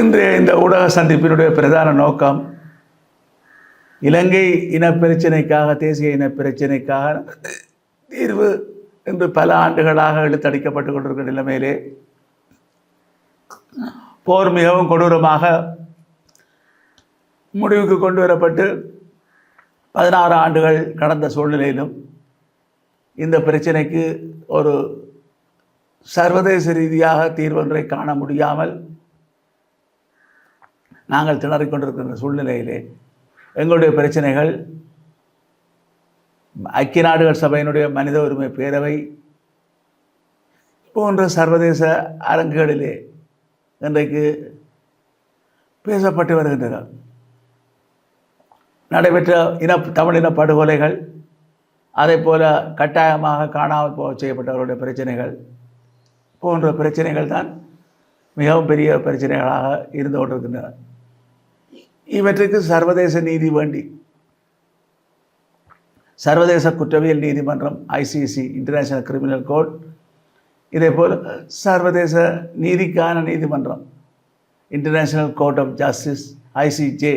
இன்றைய இந்த ஊடக சந்திப்பினுடைய பிரதான நோக்கம் இலங்கை இனப்பிரச்சினைக்காக தேசிய இனப்பிரச்சினைக்காக தீர்வு என்று பல ஆண்டுகளாக இழுத்தடிக்கப்பட்டு கொண்டிருக்கிற நிலைமையிலே போர் மிகவும் கொடூரமாக முடிவுக்கு கொண்டு வரப்பட்டு பதினாறு ஆண்டுகள் கடந்த சூழ்நிலையிலும் இந்த பிரச்சனைக்கு ஒரு சர்வதேச ரீதியாக தீர்வொன்றை காண முடியாமல் நாங்கள் திணறிக்கொண்டிருக்கின்ற சூழ்நிலையிலே எங்களுடைய பிரச்சனைகள் ஐக்கிய நாடுகள் சபையினுடைய மனித உரிமை பேரவை போன்ற சர்வதேச அரங்குகளிலே இன்றைக்கு பேசப்பட்டு வருகின்றன. நடைபெற்ற இன தமிழின படுகொலைகள் அதே போல் கட்டாயமாக காணாமல் போக செய்யப்பட்டவர்களுடைய பிரச்சனைகள் போன்ற பிரச்சனைகள் தான் மிகவும் பெரிய பிரச்சனைகளாக இருந்து கொண்டிருக்கின்றன. இவற்றுக்கு சர்வதேச நீதி வேண்டி. சர்வதேச குற்றவியல் நீதிமன்றம் ஐசிசி இன்டர்நேஷனல் கிரிமினல் கோர்ட் இதே போல் சர்வதேச நீதிக்கான நீதிமன்றம் international court of justice ICJ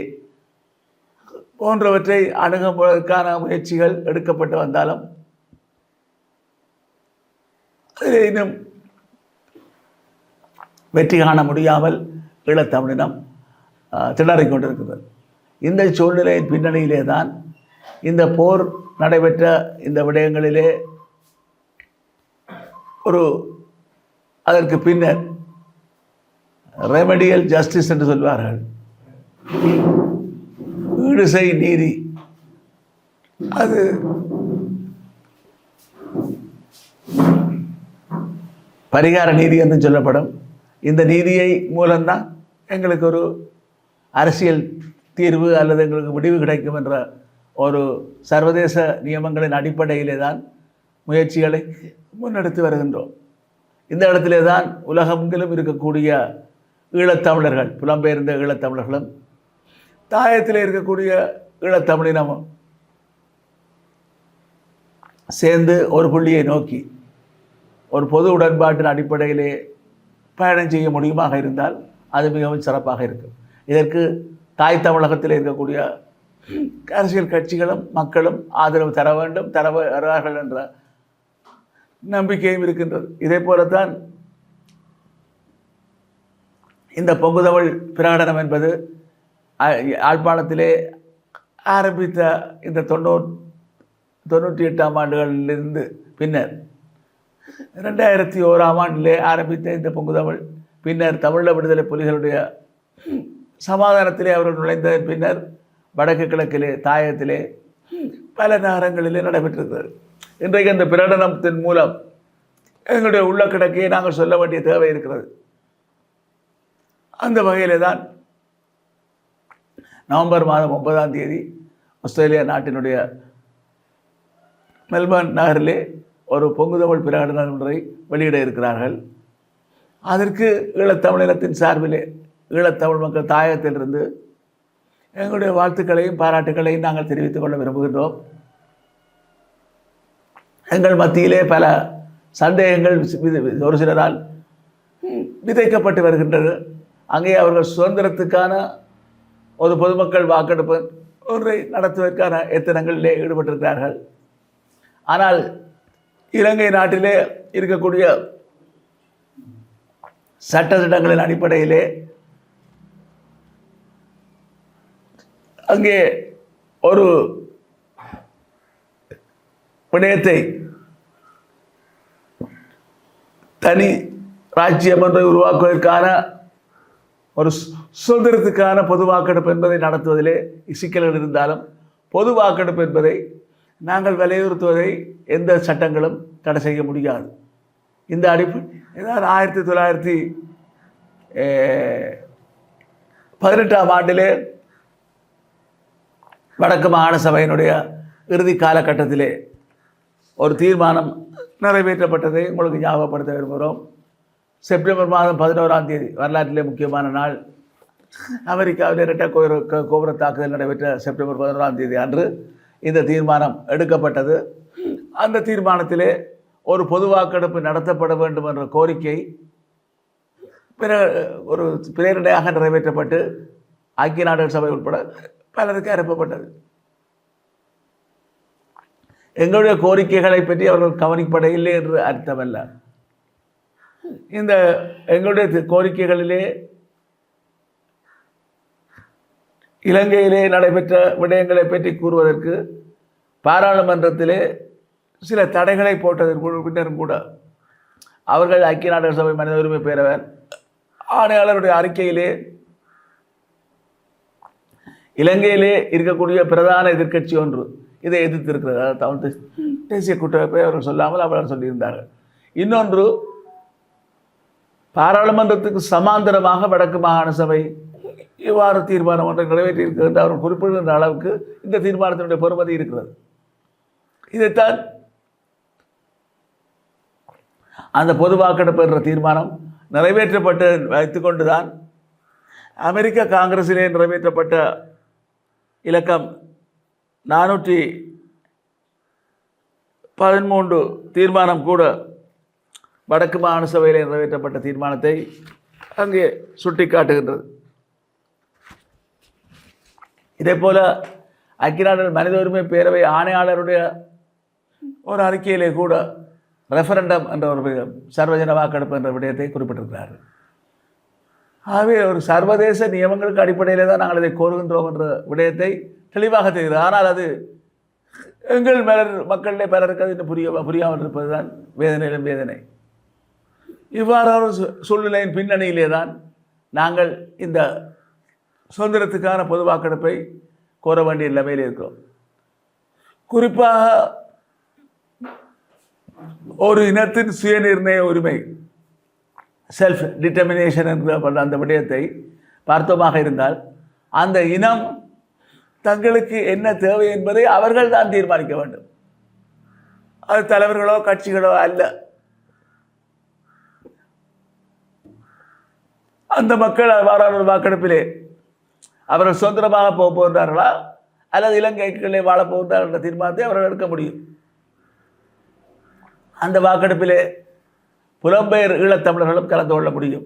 போன்றவற்றை அணுகுவதற்கான முயற்சிகள் எடுக்கப்பட்டு வந்தாலும் அதில் இன்னும் வெற்றி காண முடியாமல் ஈழத்தமிழினம் திணறிக் கொண்டிருக்கிறது. இந்த சூழ்நிலையின் பின்னணியிலே தான் இந்த போர் நடைபெற்ற இந்த விடயங்களிலே ஒரு அதற்கு பின்னர் ரெமடியல் ஜஸ்டிஸ் என்று சொல்வார்கள். ஈடுசை நீதி. அது பரிகார நீதி என்று சொல்லப்படும். இந்த நீதியை மூலம்தான் எங்களுக்கு ஒரு அரசியல் தீர்வு அல்லது எங்களுக்கு முடிவு கிடைக்கும் என்ற ஒரு சர்வதேச நியமங்களின் அடிப்படையிலே தான் முயற்சிகளை முன்னெடுத்து வருகின்றோம். இந்த இடத்திலே தான் உலகமெங்கிலும் இருக்கக்கூடிய ஈழத்தமிழர்கள் புலம்பெயர்ந்த ஈழத்தமிழர்களும் தாயத்தில் இருக்கக்கூடிய ஈழத்தமிழினமும் சேர்ந்து ஒரு புள்ளியை நோக்கி ஒரு பொது உடன்பாட்டின் அடிப்படையிலே பயணம் செய்ய முடியுமாக இருந்தால் அது மிகவும் சிறப்பாக இருக்கும். இதற்கு தாய் தமிழகத்தில் இருக்கக்கூடிய அரசியல் கட்சிகளும் மக்களும் ஆதரவு தர வேண்டும் தர வருவார்கள் என்ற நம்பிக்கையும் இருக்கின்றது. இதே போலத்தான் இந்த பொங்குதமிழ் பிரகடனம் என்பது யாழ்ப்பாணத்திலே ஆரம்பித்த இந்த தொண்ணூறு தொண்ணூற்றி எட்டாம் ஆண்டுகளிலிருந்து பின்னர் ரெண்டாயிரத்தி ஓராம் ஆண்டிலே ஆரம்பித்த இந்த பொங்குதமிழ் பின்னர் தமிழ விடுதலை புலிகளுடைய சமாதானத்திலே அவர்கள் நுழைந்ததன் பின்னர் வடக்கு கிழக்கிலே தாயத்திலே பல நகரங்களிலே நடைபெற்றிருக்கிறது இன்றைக்கு அந்த பிரகடனத்தின் மூலம் எங்களுடைய உள்ள கிடக்கையை நாங்கள் சொல்ல வேண்டிய தேவை இருக்கிறது. அந்த வகையிலே தான் நவம்பர் மாதம் ஒன்பதாம் தேதி ஆஸ்திரேலியா நாட்டினுடைய மெல்பர்ன் நகரிலே ஒரு பொங்குதமிழ் பிரகடனம் ஒன்றை வெளியிட இருக்கிறார்கள். அதற்கு ஈழத்தமிழினத்தின் சார்பிலே ஈழத்தமிழ் மக்கள் தாயகத்திலிருந்து எங்களுடைய வாழ்த்துக்களையும் பாராட்டுக்களையும் நாங்கள் தெரிவித்துக் கொள்ள விரும்புகின்றோம். எங்கள் மத்தியிலே பல சந்தேகங்கள் வித- ஒரு சிலரால் விதைக்கப்பட்டு வருகின்றது. அங்கே அவர்கள் சுதந்திரத்துக்கான ஒரு பொதுமக்கள் வாக்கெடுப்பு ஒன்றை நடத்துவதற்கான எத்தனங்களிலே ஈடுபட்டிருக்கிறார்கள். ஆனால் இலங்கை நாட்டிலே இருக்கக்கூடிய சட்டத்திட்டங்களின் அடிப்படையிலே அங்கே ஒரு விடயத்தை தனி ராஜ்யம் ஒன்றை உருவாக்குவதற்கான ஒரு சு- சுதந்திரத்துக்கான பொது வாக்கெடுப்பு என்பதை நடத்துவதிலே சிக்கல்கள் இருந்தாலும் பொது வாக்கெடுப்பு என்பதை நாங்கள் வலியுறுத்துவதை எந்த சட்டங்களும் தடை செய்ய முடியாது. இந்த அடிப்படை ஏதாவது ஆயிரத்தி தொள்ளாயிரத்தி பதினெட்டாம் ஆண்டிலே வடக்கு மாகாண சபையினுடைய இறுதி காலகட்டத்திலே ஒரு தீர்மானம் நிறைவேற்றப்பட்டதை உங்களுக்கு ஞாபகப்படுத்த விரும்புகிறோம். செப்டம்பர் மாதம் பதினோராம் தேதி வரலாற்றிலே முக்கியமான நாள். அமெரிக்காவில் இரட்டை கோபுர கோபுர தாக்குதல் நடைபெற்ற செப்டம்பர் பதினோராம் தேதி அன்று இந்த தீர்மானம் எடுக்கப்பட்டது. அந்த தீர்மானத்திலே ஒரு பொது வாக்கெடுப்பு நடத்தப்பட வேண்டும் என்ற கோரிக்கை பிற ஒரு பிரேரணையாக நிறைவேற்றப்பட்டு ஐக்கிய நாடுகள் சபை உட்பட பலருக்கு அனுப்பப்பட்டது. எங்களுடைய கோரிக்கைகளை பற்றி அவர்கள் கவனிப்படையில்லை என்று அர்த்தமல்ல. இந்த எங்களுடைய கோரிக்கைகளிலே இலங்கையிலே நடைபெற்ற விடயங்களை பற்றி கூறுவதற்கு பாராளுமன்றத்திலே சில தடைகளை போட்டதற்கு பின்னரும் கூட அவர்கள் ஐக்கிய நாடுகள் சபை மனித உரிமை பேரவர் ஆணையாளருடைய அறிக்கையிலே இலங்கையிலே இருக்கக்கூடிய பிரதான எதிர்க்கட்சி ஒன்று. இதை எதிர்த்திருக்கிறது. அதாவது தமிழ் தேசிய கூட்டமைப்பை அவர்கள் சொல்லாமல் அவர்கள் சொல்லியிருந்தார்கள். இன்னொன்று பாராளுமன்றத்துக்கு சமாந்தரமாக வடக்கு மாகாண சபை இவ்வாறு தீர்மானம் ஒன்றை நிறைவேற்றியிருக்கிறது என்று அவர்கள் குறிப்பிடுகின்ற அளவுக்கு இந்த தீர்மானத்தினுடைய பொறுமதி இருக்கிறது. இதைத்தான் அந்த பொது வாக்கெடுப்பு என்ற தீர்மானம் நிறைவேற்றப்பட்டு வைத்துக்கொண்டு தான் அமெரிக்க காங்கிரஸிலே நிறைவேற்றப்பட்ட இலக்கம் நானூற்றி பதிமூன்று தீர்மானம் கூட வடக்கு மாகாண சபையில் நிறைவேற்றப்பட்ட தீர்மானத்தை அங்கே சுட்டிக்காட்டுகின்றது. இதே போல ஐக்கிய நாடுகள் மனித உரிமை பேரவை ஆணையாளருடைய ஒரு அறிக்கையிலே கூட ரெஃபரண்டம் என்ற ஒரு சர்வஜன வாக்கெடுப்பு என்ற விடயத்தை குறிப்பிட்டிருக்கிறார்கள். ஆகவே ஒரு சர்வதேச நியமங்களுக்கு அடிப்படையில் தான் நாங்கள் இதை கோருகின்றோம் என்ற விடயத்தை தெளிவாக தெரிகிறது. ஆனால் அது எங்கள் மேலர் மக்களிடையே பலர் இருக்கிறது இன்னும் புரிய புரியாமல் இருப்பது தான் வேதனையிலும் வேதனை. இவ்வாறான சூழ்நிலையின் பின்னணியிலே தான் நாங்கள் இந்த சுதந்திரத்துக்கான பொது வாக்கெடுப்பை கோர வேண்டிய நிலைமையில் இருக்கிறோம். குறிப்பாக ஒரு இனத்தின் சுயநிர்ணய உரிமை செல்ஃப் டிட்டர்மினேஷன் என்கிற அந்த விடயத்தை பார்த்தோமாக இருந்தால் அந்த இனம் தங்களுக்கு என்ன தேவை என்பதை அவர்கள் தான் தீர்மானிக்க வேண்டும். அது தலைவர்களோ கட்சிகளோ அல்ல. அந்த மக்கள் வாராளர் வாக்கெடுப்பிலே அவர்கள் சுதந்திரமாக போக போகிறார்களா அல்லது இலங்கைக்குள்ளே வாழப் போகிறார்கள் என்ற தீர்மானத்தை அவர்கள் எடுக்க முடியும். அந்த வாக்கெடுப்பிலே புலம்பெயர் ஈழத்தமிழர்களும் கலந்து கொள்ள முடியும்.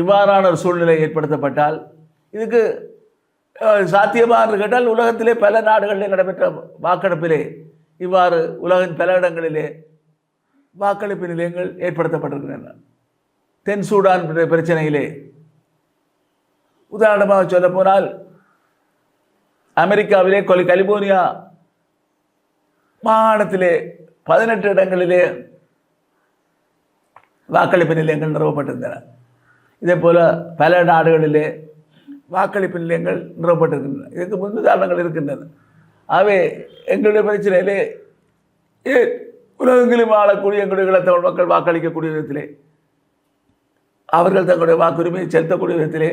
இவ்வாறான ஒரு சூழ்நிலை ஏற்படுத்தப்பட்டால் இதுக்கு சாத்தியமாக என்று கேட்டால் உலகத்திலே பல நாடுகளிலே நடைபெற்ற வாக்கெடுப்பிலே இவ்வாறு உலகின் பல இடங்களிலே வாக்களிப்பு நிலையங்கள் ஏற்படுத்தப்பட்டிருக்கின்றன. தென் சூடான் பிரச்சனையிலே. உதாரணமாக சொல்ல போனால் அமெரிக்காவிலே கொலி கலிபோர்னியா மாகாணத்திலே பதினெட்டு இடங்களிலே வாக்களிப்பு நிலையங்கள் நிறுவப்பட்டிருந்தன. இதே போல் பல நாடுகளிலே வாக்களிப்பு நிலையங்கள் நிறுவப்பட்டிருக்கின்றன. இதுக்கு முன்னுதாரணங்கள் இருக்கின்றன. ஆகவே எங்களுடைய பிரச்சனையிலே ஏ உலகெங்கிலும் ஆளக்கூடிய எங்களுடைய ஈழத்தமிழ் மக்கள் வாக்களிக்கக்கூடிய விதத்திலே அவர்கள் தங்களுடைய வாக்குரிமையை செலுத்தக்கூடிய விதத்திலே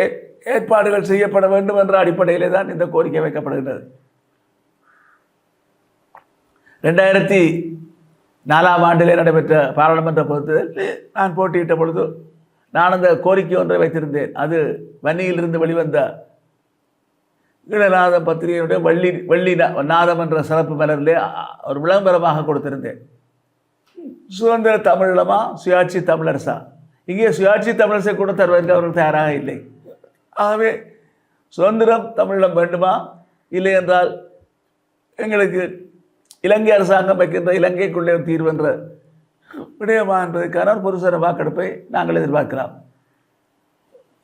ஏ ஏற்பாடுகள் செய்யப்பட வேண்டும் என்ற அடிப்படையிலே தான் இந்த கோரிக்கை வைக்கப்படுகின்றது. ரெண்டாயிரத்தி நாலாம் ஆண்டிலே நடைபெற்ற பாராளுமன்ற பொறுத்ததில் நான் போட்டியிட்ட பொழுது நான் அந்த கோரிக்கை ஒன்றை வைத்திருந்தேன். அது வன்னியிலிருந்து வெளிவந்த ஈழநாத பத்திரிகையினுடைய வள்ளி வள்ளி நாதம் என்ற சிறப்பு மலரிலே ஒரு விளம்பரமாக கொடுத்திருந்தேன். சுதந்திர தமிழமா சுயாட்சி தமிழரசா? இங்கே சுயாட்சி தமிழரசை கூட தருவதற்கு அவர்கள் தயாராக இல்லை. ஆகவே சுதந்திரம் தமிழம் வேண்டுமா? இல்லை என்றால் எங்களுக்கு இலங்கை அரசாங்கம் வைக்கின்ற இலங்கைக்குள்ளே ஒரு தீர்வு என்ற விடயமா என்பதற்கான ஒரு பொதுசர வாக்கெடுப்பை நாங்கள் எதிர்பார்க்கலாம்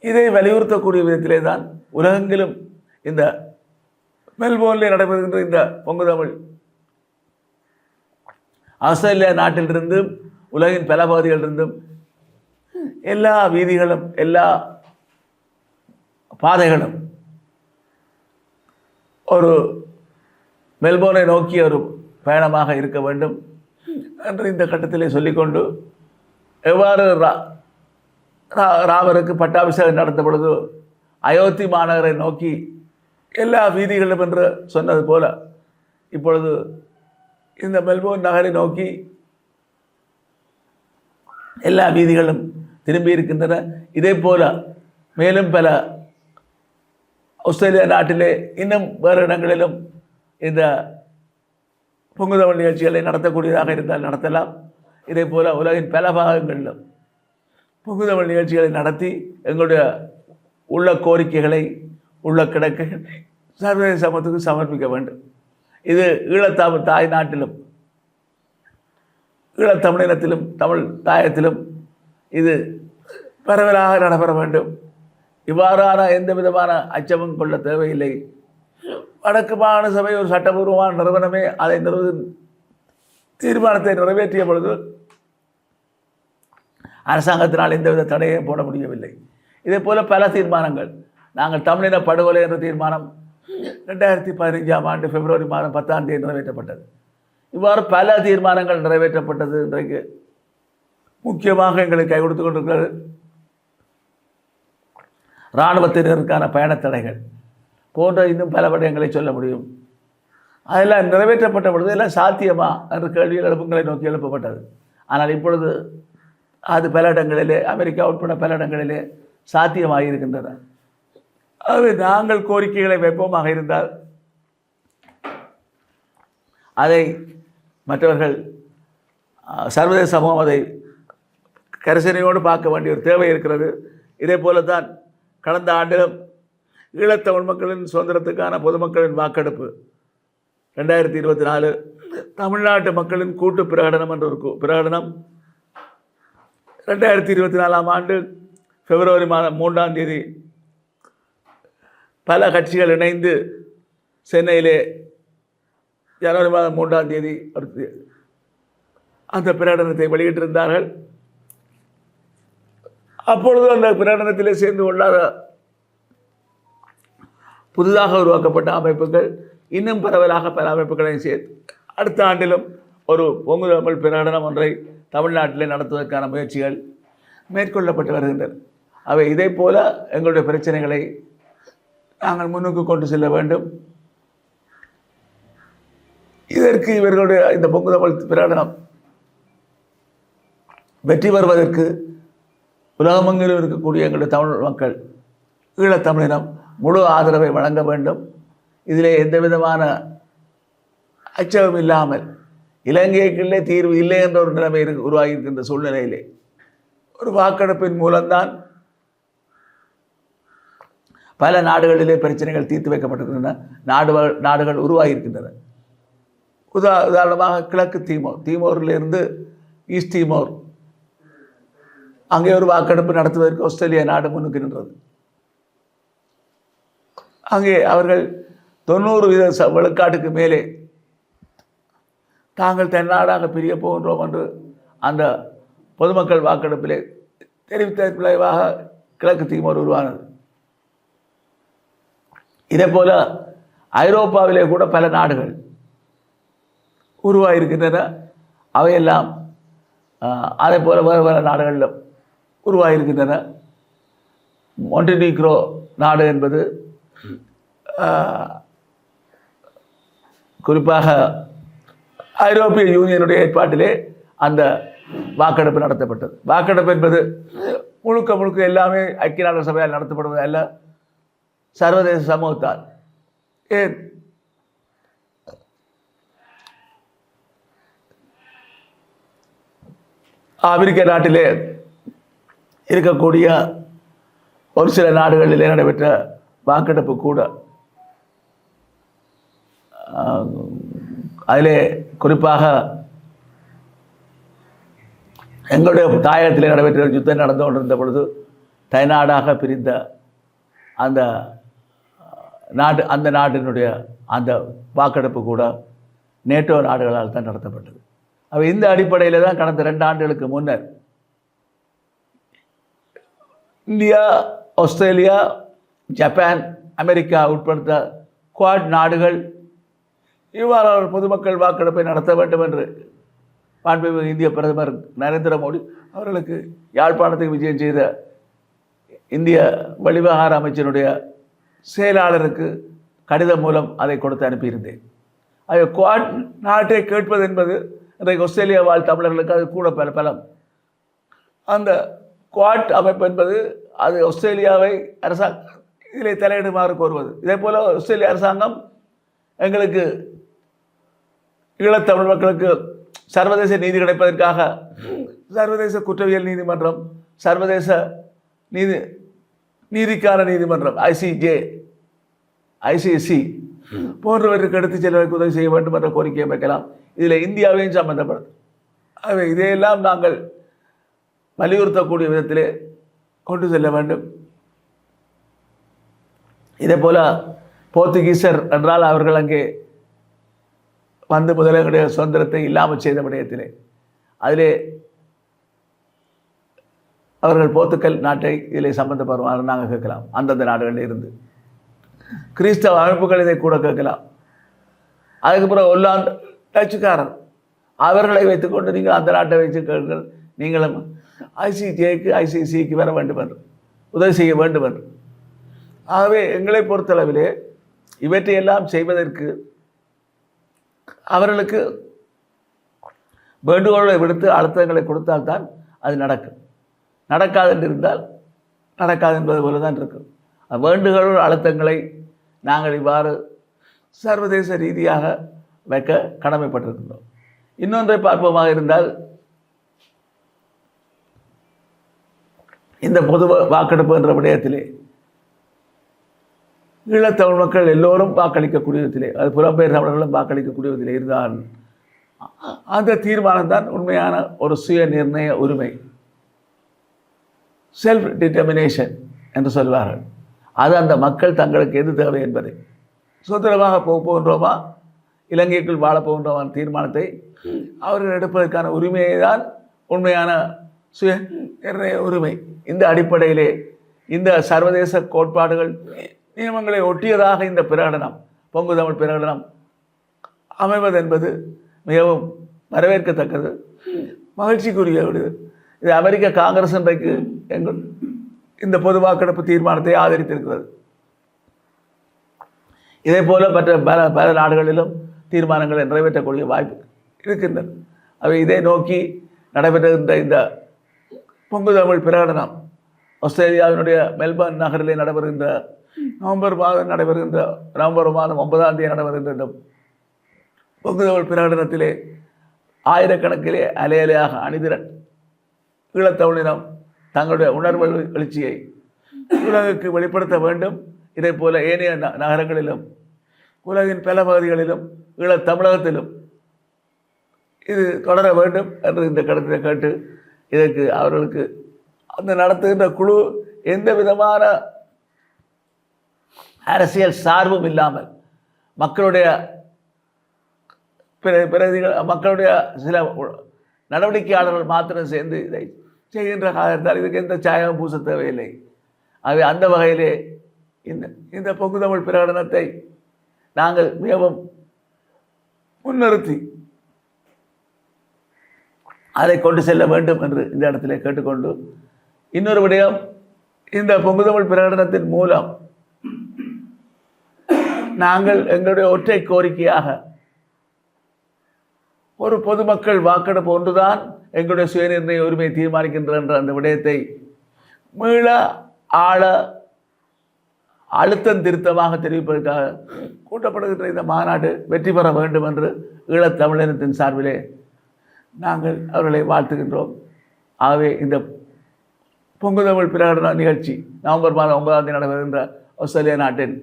இதை வலியுறுத்தக்கூடிய விதத்திலே தான் உலகெங்கிலும் இந்த மெல்போர்னில் நடைபெறுகின்ற இந்த பொங்கு தமிழ் ஆஸ்திரேலியா நாட்டிலிருந்தும் உலகின் பல பகுதிகளிலிருந்தும் எல்லா வீதிகளும் எல்லா பாதைகளும் ஒரு மெல்போர்னை நோக்கிய ஒரு பயணமாக இருக்க வேண்டும் என்று இந்த கட்டத்திலே சொல்லிக்கொண்டு எவ்வாறு ரா ராமருக்கு பட்டாபிஷேகம் நடந்த பொழுது அயோத்தி மாநகரை நோக்கி எல்லா வீதிகளும் என்று சொன்னது போல இப்பொழுது இந்த மெல்போர்ன் நகரை நோக்கி எல்லா வீதிகளும் திரும்பி இருக்கின்றன. இதே போல மேலும் பல ஆஸ்திரேலியா நாட்டிலே இன்னும் வேறு இடங்களிலும் இந்த பொங்குதமிழ் நிகழ்ச்சிகளை நடத்தக்கூடியதாக இருந்தால் நடத்தலாம். இதே போல் உலகின் பல பாகங்களிலும் புகுதமிழ் நிகழ்ச்சிகளை நடத்தி எங்களுடைய உள்ள கோரிக்கைகளை உள்ள கிடக்குகளை சர்வதேச சமூகத்துக்கு சமர்ப்பிக்க வேண்டும். இது ஈழத்தமிழ் தாய் நாட்டிலும் ஈழத்தமிழினத்திலும் தமிழ் தாயத்திலும் இது பரவலாக நடைபெற வேண்டும். இவ்வாறான எந்த விதமான அச்சமும் கொள்ள தேவையில்லை. வடக்கு மாகாண சபை ஒரு சட்டபூர்வமான நிறுவனமே அதை நிறுவ தீர்மானத்தை நிறைவேற்றிய பொழுது அரசாங்கத்தினால் எந்தவித தடையும் போட முடியவில்லை. இதே போல பல தீர்மானங்கள். நாங்கள் தமிழின படுகொலை என்ற தீர்மானம் ரெண்டாயிரத்தி பதினைஞ்சாம் ஆண்டு பிப்ரவரி மாதம் பத்தாம் தேதி நிறைவேற்றப்பட்டது. இவ்வாறு பல தீர்மானங்கள் நிறைவேற்றப்பட்டது இன்றைக்கு முக்கியமாக எங்களுக்கு கை கொடுத்து கொண்டிருக்கிறது. இராணுவத்தினருக்கான பயணத் தடைகள் போன்ற இன்னும் பல விடயங்களை சொல்ல முடியும். அதெல்லாம் நிறைவேற்றப்பட்ட பொழுது எல்லாம் சாத்தியமா என்ற கேள்வி எழுப்புங்களை நோக்கி எழுப்பப்பட்டது. ஆனால் இப்பொழுது அது பல இடங்களிலே அமெரிக்கா உட்பட பல இடங்களிலே சாத்தியமாக இருக்கின்றன. ஆகவே நாங்கள் கோரிக்கைகளை வைப்போமாக இருந்தால் அதை மற்றவர்கள் சர்வதேச சமூகம் அதை கரிசனையோடு பார்க்க வேண்டிய ஒரு தேவை இருக்கிறது. இதே போல தான் கடந்த ஆண்டிலும் ஈழத்தமிழ் மக்களின் சுதந்திரத்துக்கான பொதுமக்களின் வாக்கெடுப்பு. ரெண்டாயிரத்தி இருபத்தி நாலு தமிழ்நாட்டு மக்களின் கூட்டு பிரகடனம் என்று இருக்கும் பிரகடனம். ரெண்டாயிரத்தி இருபத்தி நாலாம் ஆண்டு பிப்ரவரி மாதம் மூன்றாம் தேதி பல கட்சிகள் இணைந்து சென்னையிலே ஜனவரி மாதம் மூன்றாம் தேதி அடுத்து அந்த பிரகடனத்தை வெளியிட்டிருந்தார்கள். அப்பொழுது அந்த பிரகடனத்திலே சேர்ந்து கொள்ளாத புதிதாக உருவாக்கப்பட்ட அமைப்புகள் இன்னும் பரவலாக பல அமைப்புகளை சேர்த்து. அடுத்த ஆண்டிலும் ஒரு பொங்கு தமிழ் பிரகடனம் ஒன்றை தமிழ்நாட்டிலே நடத்துவதற்கான முயற்சிகள் மேற்கொள்ளப்பட்டு வருகின்றன. அவை இதே போல எங்களுடைய பிரச்சனைகளை நாங்கள் முன்னுக்கு கொண்டு செல்ல வேண்டும். இதற்கு இவர்களுடைய இந்த பொங்கு தமிழ் பிரகடனம் வெற்றி பெறுவதற்கு உலகமெங்கிலும் இருக்கக்கூடிய எங்களுடைய தமிழ் மக்கள் ஈழத்தமிழினம் முழு ஆதரவை வழங்க வேண்டும். இதிலே எந்த விதமான அச்சமும் இல்லாமல் இலங்கைக்குள்ளே தீர்வு இல்லை என்ற ஒரு நிலைமை இருக்கு உருவாகியிருக்கின்ற சூழ்நிலையிலே ஒரு வாக்கெடுப்பின் மூலம்தான் பல நாடுகளிலே பிரச்சனைகள் தீர்த்து வைக்கப்பட்டிருக்கின்றன. நாடு நாடுகள் உருவாகியிருக்கின்றன. உதா உதாரணமாக கிழக்கு தீமோர் தீமோரிலிருந்து ஈஸ்ட் தீமோர். அங்கே ஒரு வாக்கெடுப்பு நடத்துவதற்கு ஆஸ்திரேலியா நாடு முன்னுக்கு நின்றது. அங்கே அவர்கள் தொண்ணூறு வீத விழுக்காட்டுக்கு மேலே தாங்கள் தென்னாடாக பிரிய போகின்றோம் என்று அந்த பொதுமக்கள் வாக்கெடுப்பிலே தெரிவித்த விளைவாக கிழக்கு தீமோர் உருவானது. இதே போல ஐரோப்பாவிலே கூட பல நாடுகள் உருவாகியிருக்கின்றன அவையெல்லாம் அதே போல வேறு வேறு நாடுகளிலும் உருவாகியிருக்கின்றன மொண்டினிக்ரோ நாடு என்பது குறிப்பாக ஐரோப்பிய யூனியனுடைய ஏற்பாட்டிலே அந்த வாக்கெடுப்பு நடத்தப்பட்டது. வாக்கெடுப்பு என்பது முழுக்க முழுக்க எல்லாமே ஐக்கிய நாடுகள் சபையால் நடத்தப்படுவது அல்ல சர்வதேச சமூகத்தால். ஏன்? அமெரிக்க நாட்டிலே இருக்கக்கூடிய ஒரு சில நாடுகளிலே நடைபெற்ற வாக்கெடுப்பு கூட. அதிலே குறிப்பாக எங்களுடைய தாயகத்தில் நடைபெற்ற ஒரு யுத்தம் நடந்து கொண்டிருந்த பொழுது தைநாடாக பிரிந்த அந்த நாட்டு அந்த நாட்டினுடைய அந்த வாக்கெடுப்பு கூட நேட்டோ நாடுகளால் தான் நடத்தப்பட்டது. அப்போ இந்த அடிப்படையில் தான் கடந்த ரெண்டு ஆண்டுகளுக்கு முன்னர் இந்தியா ஆஸ்திரேலியா ஜப்பான் அமெரிக்கா உட்படுத்த குவாட் நாடுகள் இவ்வாறு பொதுமக்கள் வாக்கெடுப்பை நடத்த வேண்டும் என்று மாண்புமிகு இந்திய பிரதமர் நரேந்திர மோடி அவர்களுக்கு யாழ்ப்பாணத்துக்கு விஜயம் செய்த இந்திய வழிவகார அமைச்சருடைய செயலாளருக்கு கடிதம் மூலம் அதை கொடுத்து அனுப்பியிருந்தேன். அது குவாட் நாட்டை கேட்பது என்பது இன்றைக்கு ஆஸ்திரேலியா வாழ் தமிழர்களுக்கு அது கூட பல பலம் அந்த குவாட் அமைப்பு என்பது அது ஆஸ்திரேலியாவை அரசாங்க இதிலே தலையிடுமாறு கோருவது. இதே போல் ஆஸ்திரேலிய அரசாங்கம் எங்களுக்கு ஈழத்தமிழ் மக்களுக்கு சர்வதேச நீதி கிடைப்பதற்காக சர்வதேச குற்றவியல் நீதிமன்றம் சர்வதேச நீதி நீதிக்கான நீதிமன்றம் ஐசிஜே ஐசிசி போன்றவற்றுக்கு எடுத்து செல்வதற்கு உதவி செய்ய வேண்டும் என்ற கோரிக்கையை வைக்கலாம் இதில் இந்தியாவையும் சம்பந்தப்படுது ஆகவே இதையெல்லாம் நாங்கள் வலியுறுத்தக்கூடிய விதத்திலே கொண்டு செல்ல வேண்டும். இதே போல் போர்த்துகீசர் என்றால் அவர்கள் அங்கே வந்து முதலீடுடைய சுதந்திரத்தை இல்லாமல் செய்த விடயத்திலே அதிலே அவர்கள் போர்த்துக்கல் நாட்டை இதிலே சம்பந்தப்படுவார் நாங்கள் கேட்கலாம். அந்தந்த நாடுகளில் இருந்து. கிறிஸ்தவ அமைப்புகள் இதை கூட கேட்கலாம். அதுக்கப்புறம் ஒல்லாந்து டச்சுக்காரர். அவர்களை வைத்துக்கொண்டு நீங்கள் அந்த நாட்டை வைத்து கேட்கள் நீங்களும் ஐசிடிஐக்கு ஐசிசிக்கு வர வேண்டும் என்று உதவி செய்ய வேண்டும் என்று. ஆகவே எங்களை பொறுத்தளவிலே இவற்றையெல்லாம் செய்வதற்கு அவர்களுக்கு வேண்டுகோளை விடுத்து அழுத்தங்களை கொடுத்தால்தான் அது நடக்கும். நடக்காது என்று இருந்தால் நடக்காது என்பது போல தான் இருக்கும். வேண்டுகோள் அழுத்தங்களை நாங்கள் இவ்வாறு சர்வதேச ரீதியாக வைக்க கடமைப்பட்டிருக்கின்றோம். இன்னொன்றை பார்ப்போமாக இருந்தால் இந்த பொது வாக்கெடுப்பு என்ற விடயத்திலே ஈழத்தமிழ் மக்கள் எல்லோரும் வாக்களிக்கக்கூடிய விதத்திலே அது புலம்பெயர் தமிழர்களும் வாக்களிக்கக்கூடிய விதத்திலே இருந்தால் அந்த தீர்மானம் தான் உண்மையான ஒரு சுய நிர்ணய உரிமை. செல்ஃப் டிட்டர்மினேஷன் என்று சொல்வார்கள். அது அந்த மக்கள் தங்களுக்கு எது தேவை என்பதை. சுதந்திரமாக போக போகின்றோமா? இலங்கைக்குள் வாழப் போகின்றோமான தீர்மானத்தை அவர்கள் எடுப்பதற்கான உரிமையை தான் உண்மையான சுய நிர்ணய உரிமை. இந்த அடிப்படையிலே இந்த சர்வதேச கோட்பாடுகள் நியமங்களை ஒட்டியதாக இந்த பிரகடனம் பொங்கு தமிழ் பிரகடனம் அமைவது என்பது மிகவும் வரவேற்கத்தக்கது மகிழ்ச்சிக்குரிய இது அமெரிக்க காங்கிரஸ் இன்றைக்கு எங்கள் இந்த பொது வாக்கெடுப்பு தீர்மானத்தை ஆதரித்திருக்கிறது இதே போல மற்ற பல பல நாடுகளிலும் தீர்மானங்களை நிறைவேற்றக்கூடிய வாய்ப்பு இருக்கின்றன அவை இதை நோக்கி நடைபெறுகின்ற இந்த பொங்கு தமிழ் பிரகடனம் ஆஸ்திரேலியாவினுடைய மெல்பர்ன் நகரிலே நடைபெறுகின்ற நவம்பர் மாதம் நடைபெறுகின்ற நவம்பர் மாதம் ஒன்பதாம் தேதி நடைபெறுகின்ற இந்த பொங்குதவள் தமிழ் பிரகடனத்திலே ஆயிரக்கணக்கிலே அலையலையாக அணிதிரன் ஈழத்தமிழினம் தங்களுடைய உணர்வு எழுச்சியை உலகுக்கு வெளிப்படுத்த வேண்டும். இதே போல ஏனைய நகரங்களிலும் உலகின் பல பகுதிகளிலும் ஈழத் தமிழகத்திலும் இது தொடர வேண்டும் என்று இந்த கருத்தை கேட்டு இதற்கு அவர்களுக்கு அந்த நடத்துகின்ற குழு எந்த விதமான அரசியல் சார்பும் இல்லாமல் மக்களுடைய பிரதிகள் மக்களுடைய சில நடவடிக்கையாளர்கள் மாத்திரம் சேர்ந்து இதை செய்கின்ற காரணத்தால் இதுக்கு எந்த சாயம் பூச தேவையில்லை. ஆகவே அந்த வகையிலே இந்த இந்த பொங்கு தமிழ் பிரகடனத்தை நாங்கள் மிகவும் முன்னிறுத்தி அதை கொண்டு செல்ல வேண்டும் என்று இந்த இடத்திலே கேட்டுக்கொண்டு இன்னொரு விடயம் இந்த பொங்கு தமிழ் பிரகடனத்தின் மூலம் நாங்கள் எங்களுடைய ஒற்றை கோரிக்கையாக ஒரு பொதுமக்கள் வாக்கெடுப்பு ஒன்றுதான் எங்களுடைய சுயநிர்ணய உரிமையை தீர்மானிக்கின்ற என்ற அந்த விடயத்தை மீள ஆழ அழுத்தம் திருத்தமாக தெரிவிப்பதற்காக கூட்டப்படுகின்ற இந்த மாநாடு வெற்றி பெற வேண்டும் என்று ஈழத்தமிழினத்தின் சார்பிலே நாங்கள் அவர்களை வாழ்த்துகின்றோம். ஆகவே இந்த பொங்குதமிழ் பிரகடன நிகழ்ச்சி நவம்பர் மாதம் ஒன்பதாம் தேதி நடைபெறுகின்ற ஆஸ்திரேலியா நாட்டின்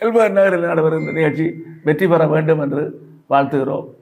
மெல்பர்ன் நகரில் நடைபெறுகின்ற நிகழ்ச்சி வெற்றி பெற வேண்டும் என்று வாழ்த்துகிறோம்.